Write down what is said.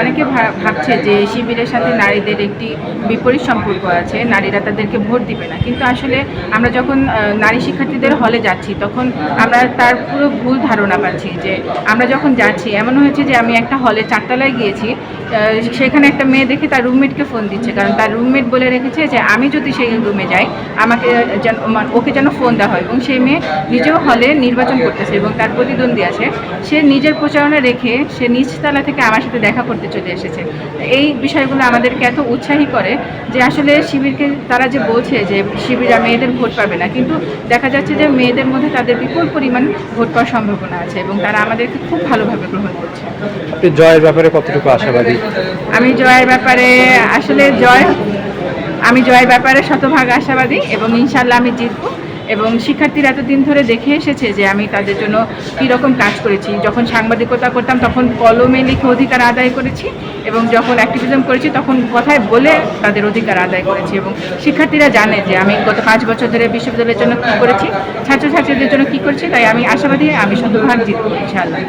অনেকে ভাবছে যে শিবিরের সাথে নারীদের একটি বিপরীত সম্পর্ক আছে, নারীরা তাদেরকে ভোট দিবে না। কিন্তু আসলে আমরা যখন নারী শিক্ষার্থীদের হলে যাচ্ছি, তখন আমরা তার পুরো ভুল ধারণা পাচ্ছি যে আমরা যখন যাচ্ছি, এমন হয়েছে যে আমি একটা হলে চারতলায় গিয়েছি সেখানে একটা মেয়ে দেখে তার রুমমেটকে ফোন দিচ্ছে, কারণ তার রুমমেট বলে রেখেছে যে আমি যদি সেই রুমে যাই, আমাকে যেন ওকে যেন ফোন দেওয়া হয়। এবং সেই মেয়ে নিজেও হলে নির্বাচন করতেছে এবং তার প্রতিদ্বন্দ্বী আছে। সে নিজের প্রচারণা রেখে সে নিচতলা থেকে আমার সাথে দেখা করতে চলে এসেছে। এই বিষয়গুলো আমাদেরকে এত উৎসাহী করে যে আসলে শিবিরকে তারা যে বলছে যে শিবিরা মেয়েদের ভোট পাবে না কিন্তু দেখা যাচ্ছে যে মেয়েদের মধ্যে তাদের বিপুল পরিমাণ ভোট পাওয়ার সম্ভাবনা আছে এবং তারা আমাদেরকে খুব ভালোভাবে গ্রহণ করছে। আপনি জয়ের ব্যাপারে কতটুকু আশাবাদী? আমি জয়ের ব্যাপারে আসলে জয় আমি জয়ের ব্যাপারে শতভাগ আশাবাদী এবং ইনশাল্লাহ আমি জিতবো। এবং শিক্ষার্থীরা এতদিন ধরে দেখে এসেছে যে আমি তাদের জন্য কীরকম কাজ করেছি। যখন সাংবাদিকতা করতাম, তখন কলমে লিখে অধিকার আদায় করেছি এবং যখন অ্যাক্টিভিজম করেছি, তখন কথায় বলে তাদের অধিকার আদায় করেছি এবং শিক্ষার্থীরা জানে যে আমি গত পাঁচ বছর ধরে বিশ্ববিদ্যালয়ের জন্য কী করেছি, ছাত্রছাত্রীদের জন্য কী করেছি, তাই আমি আশাবাদী, আমি শতভাগ জিতব, ইনশাআল্লাহ।